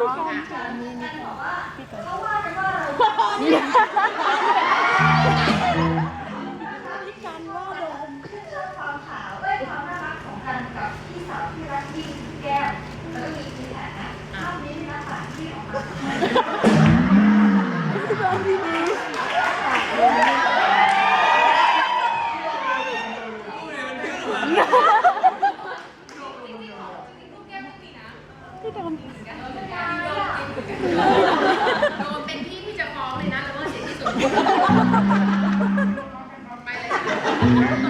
พี่ต๋อง เต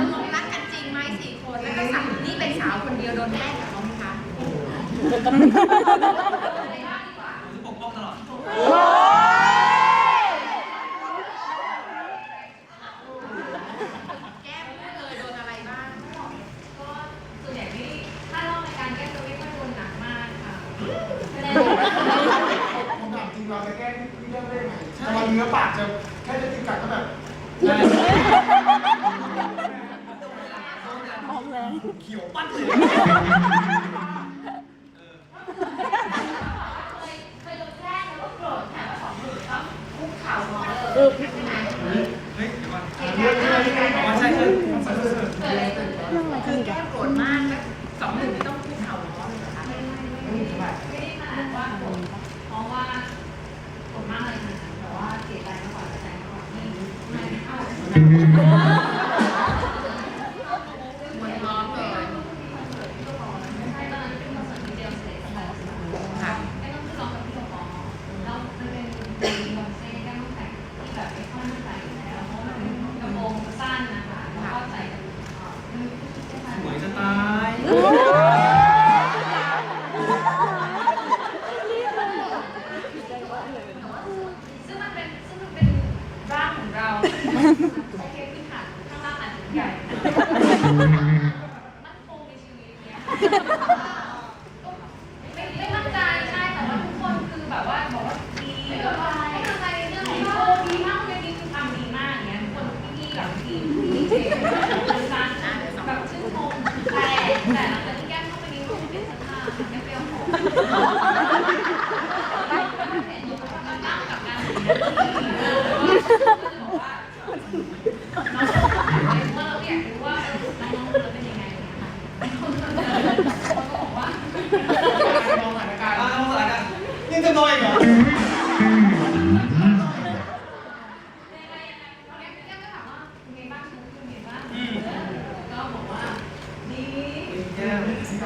กลงรักกันจริงไหมสี่คน แล้วก็สาวนี่เป็นสาวคนเดียวโดนแกล้งเขาไหมคะอ้ยองแกไม่เลยโดนอะไรบ้าง ก็ส่วนใหญ่ที่ถ้าเล่าในการแก้ตัวไม่ค่อยโดนหนักมากค่ามจริงเราจะแก้ที่เรื่องได้ไหมแต่วันเนื้อปากจะ แค่จะกินกัดก็แบบมอมแรง เขียวปั้นเลย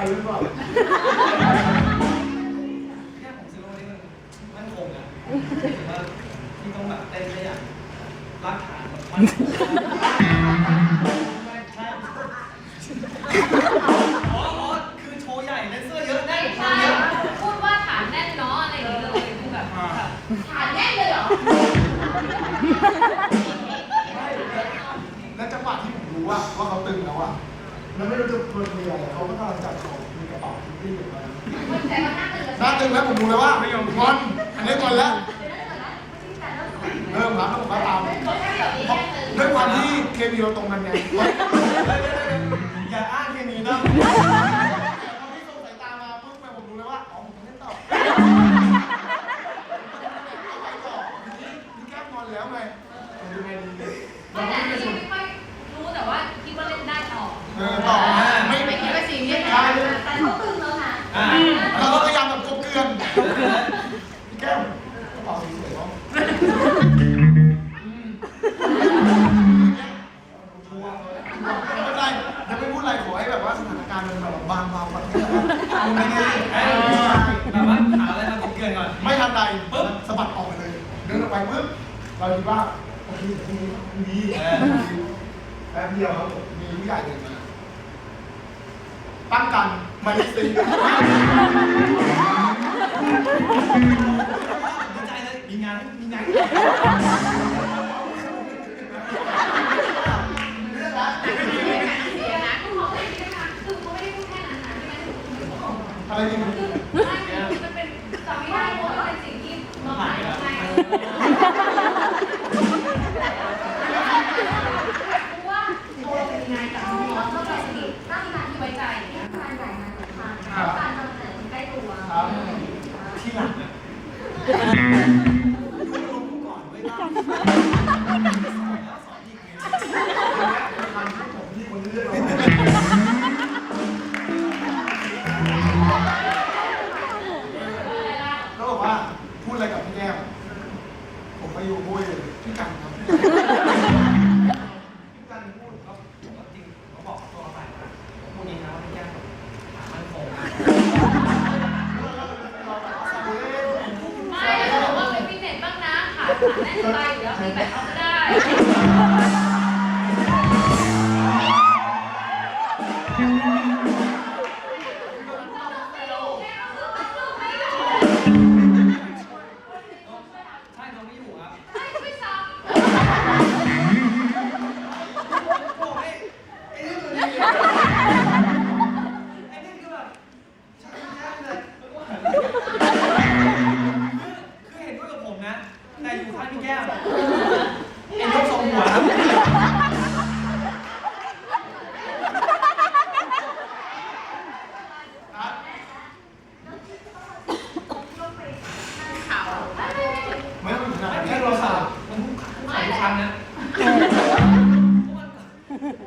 ข่แค่ของซิโร่นี่มัมันคงอะว่าที่ต้องแบบเต้นได้อย่างรักฐานมัน แล้วไม่รู้จะคุเดียรเขาก็กำลังจัดของมีกระเป๋าที่อยู่มาคน่าตึงแล้วผมดูเลยว่าไม่ยอมงอนอันนี้งอนแล้วเริ่มแเริ่มก็ตามด้วยความที่เคมีเราตรงกันไงอย่าอ้างเคมีนะ มีแป๊บเดียวครับมีผู้ใหญ่เดินมาตั้งกันมาดิสิดีใจเลยมีงานมีงานอะไรนี่ ไน่นไปเดี๋ยวมีแบบเอาก็ได้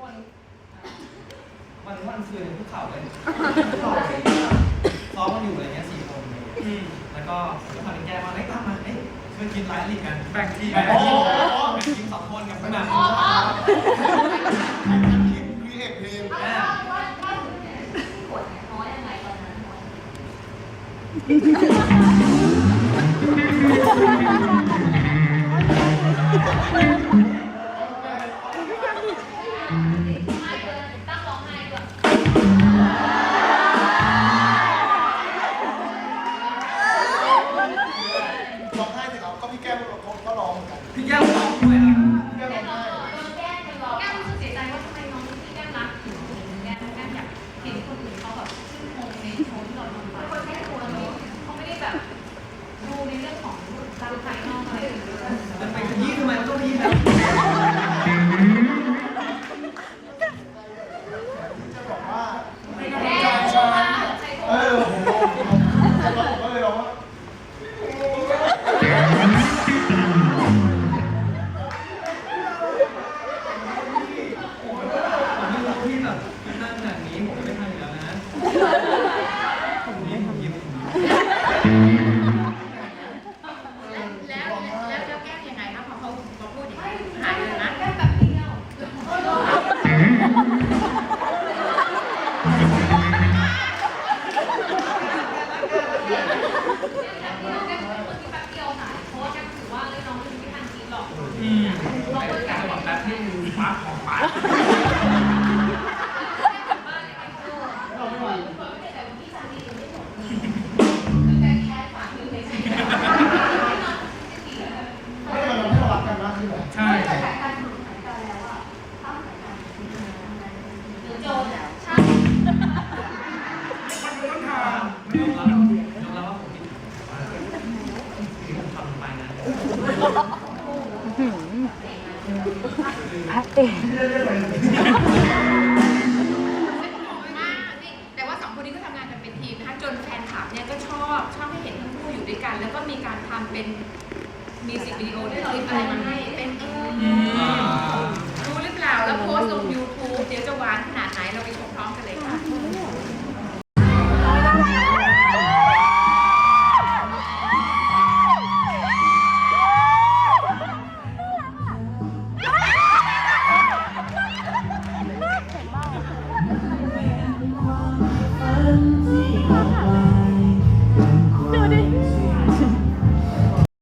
วันวันวันคืนภูเขาเลยซ้อมกันอยู่อะไรเงี้ยสี่คนเแล้วก็แล้วพอแก้มาไอ้ยตามมาเอ้ยเคยกินไลฟ์ลิกกันแบ่งทีมโอ้โหแบ่งทีมสองคนกับขนาดทีมครีเอททีมอ่า ดูเรื่องของตามภายนอกอะไรยี่ยมันไปขยี้ทำไมมันต้องขยี้ จนแฟนคลับเนี่ยก็ชอบชอบให้เห็นทั้งคู่อยู่ด้วยกัน แล้วก็มีการทำเป็นมิวสิกวิดีโอด้วยคลิปอะไรมาให้เป็นเออรู้หรือเปล่าแล้วโพสต์ลง YouTube เดี๋ยวจะหวานขนาดไหนเราไปช